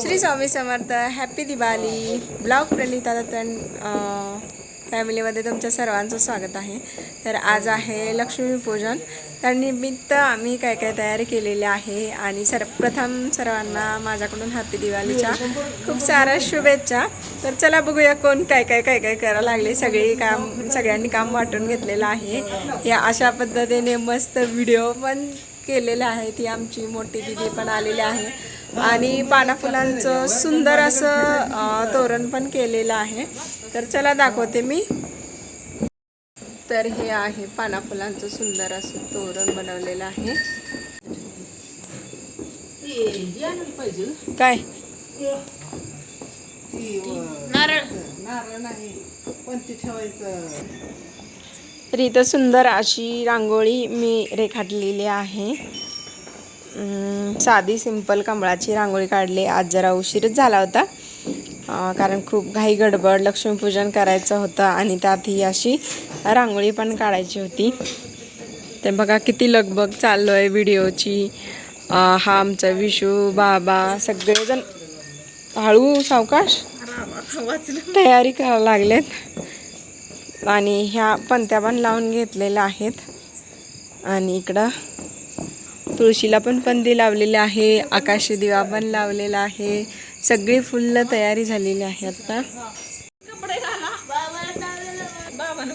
Shri Swami Samarth happy Diwali. Blog Pranita दत्तन फॅमिलीमध्ये तुमच्या सर्वांचं स्वागत आहे. तर आज आहे लक्ष्मीपूजन तर निमित्त आम्ही काय काय तयारी केलेली आहे आणि सर्वप्रथम सर्वांना माझ्याकडून हॅपी दिवाळीच्या खूप साऱ्या शुभेच्छा. तर चला बघूया कोण काय काय काय काय करायला लागले. सगळी काम सगळ्यांनी काम वाटून घेतलेलं आहे. या अशा पद्धतीने मस्त व्हिडिओ पण केलेलं आहे ती आमची मोठी दिदी पण आलेली आहे. आणि पाना फुलांचं सुंदर असं तोरण पण केलेलं आहे. तर चला दाखवते मी. तर हे आहे पाना फुलांचं सुंदर असं तोरण बनवलेलं आहे. काय? नारळ. नारळ नाही पण ते ठेवायचं. तर इथं सुंदर अशी रांगोळी मी रेखाटलेली आहे. साधी सिंपल कमळाची रांगोळी काढली. आज जरा उशीरच झाला होता. कारण खूप घाई गडबड लक्ष्मीपूजन करायचं होतं आणि त्यात ही अशी रांगोळी पण काढायची होती. ते बघा किती लगबग चाललो आहे व्हिडिओची हा आमचा विशू बाबा सगळेजण. हळू सावकाश. तयारी करायला लागलेत. आणि ह्या पंत्या पण लावून घेतलेल्या आहेत. आणि इकडं तुळशीला पण पंदी लावलेली आहे आकाशी दिवा पण लावलेला आहे. सगळी फुल्ल तयारी झालेली आहे आता. बाबानं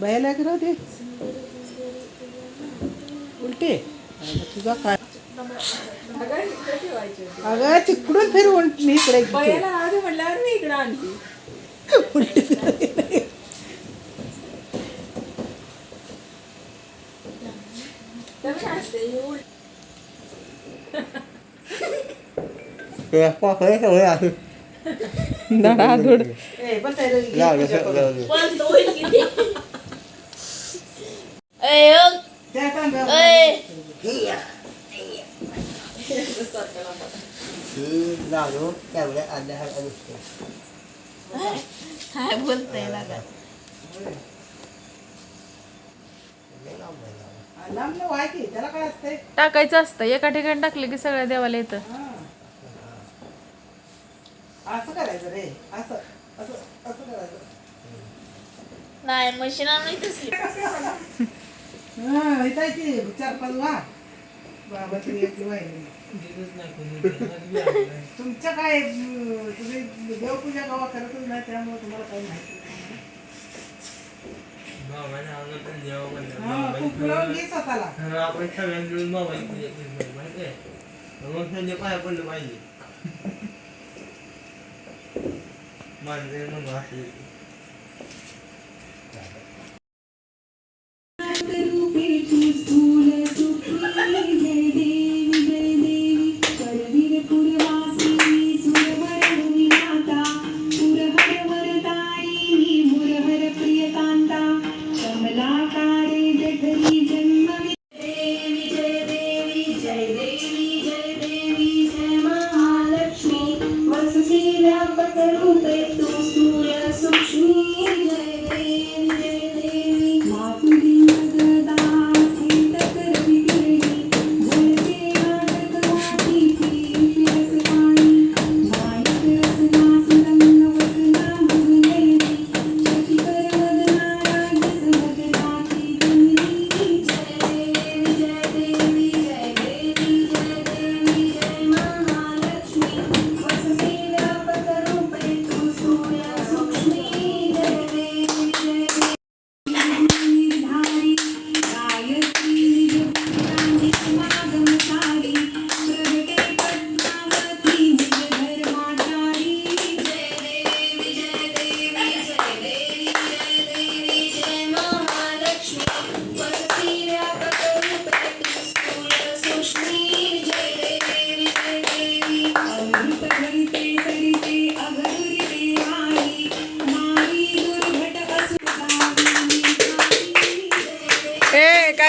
बायला करत ते उलटे तुझा काय? अगं तिकडून फिरवून मी इकडे. म्हटल्यावर मी इकडं धडाधड ए, बसायला घे तुझ्या कडून. पण तो होईल किती ए, अ, त्या तांब्यावर ए, काय बोलतोय टाकायचं असतं. एका ठिकाणी टाकलं की सगळ्या देवाला येतं. असं करायचं रे. असं असं असं करायचं. नाही मशीन नाही तसली हा इथं आहे चार पाच वा. बाबा आपली वाहिनी. तुमचं काय अं, तुम्ही देवपूजा गावा करतच नाही त्यामुळे तुम्हाला काही माहिती नाही. हा, खूप लावून घे स्वतःला. आपण सगळ्यांनी मिळून मोबाईल माहिती आहे? मग त्यांच्या पाया पडलं पाहिजे. माणसे असले ಶ್ರೀರಾಮ ಸ್ವರೂಪೇ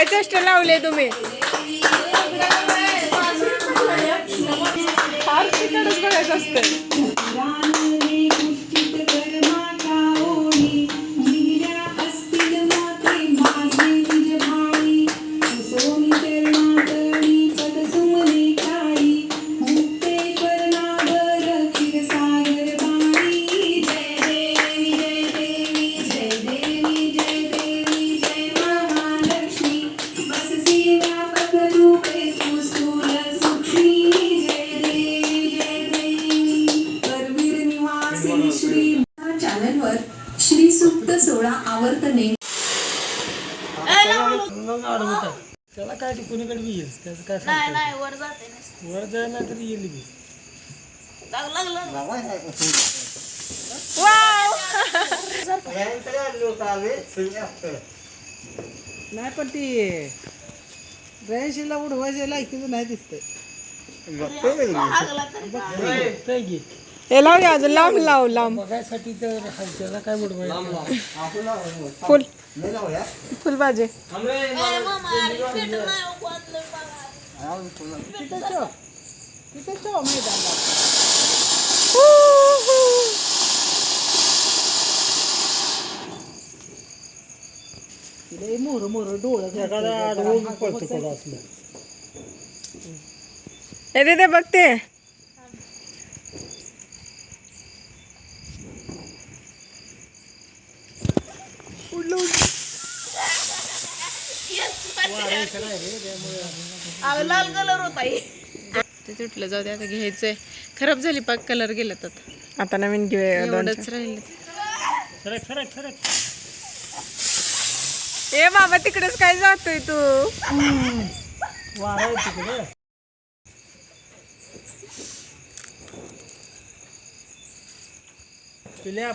काय चेष्टा लावले तुम्ही? फार तिकडच बघायचं असतं त्याला काय ते कोणीकडे बी येईल. त्याचं काय नाही नाही वर जाते ना. वर तरी येईल बी. लागलं लागलं. नाही पण ती ड्रायशीला उडवायचे लायकीचं नाही दिसतंय. बघतोय मी. लागला तरी काय? काय घे हे लाव या अजून लांब लाव लांब. बघायसाठी तर हा, त्याला काय. फुल. नाही लावूया. फुल भाजी आंबे, ए, मामा, अरे पेट नाही हो, बांधलं बघा. लावून तुला. तिथं ठेव तिथं ठेव मैदानला तिला मोर मोर डोळं एखादा आडवून पडतो थोडं असलं हे दे दे अहो, लाल कलर होता हे. ते तुटलं जाऊ दे आता घ्यायचंय. खराब झाली पाक कलर गेला तर आता नवीन एवढंच राहिलं. ए बाबा तिकडेच काय जातोय तू? वारा आहे तिकडे. पिल्या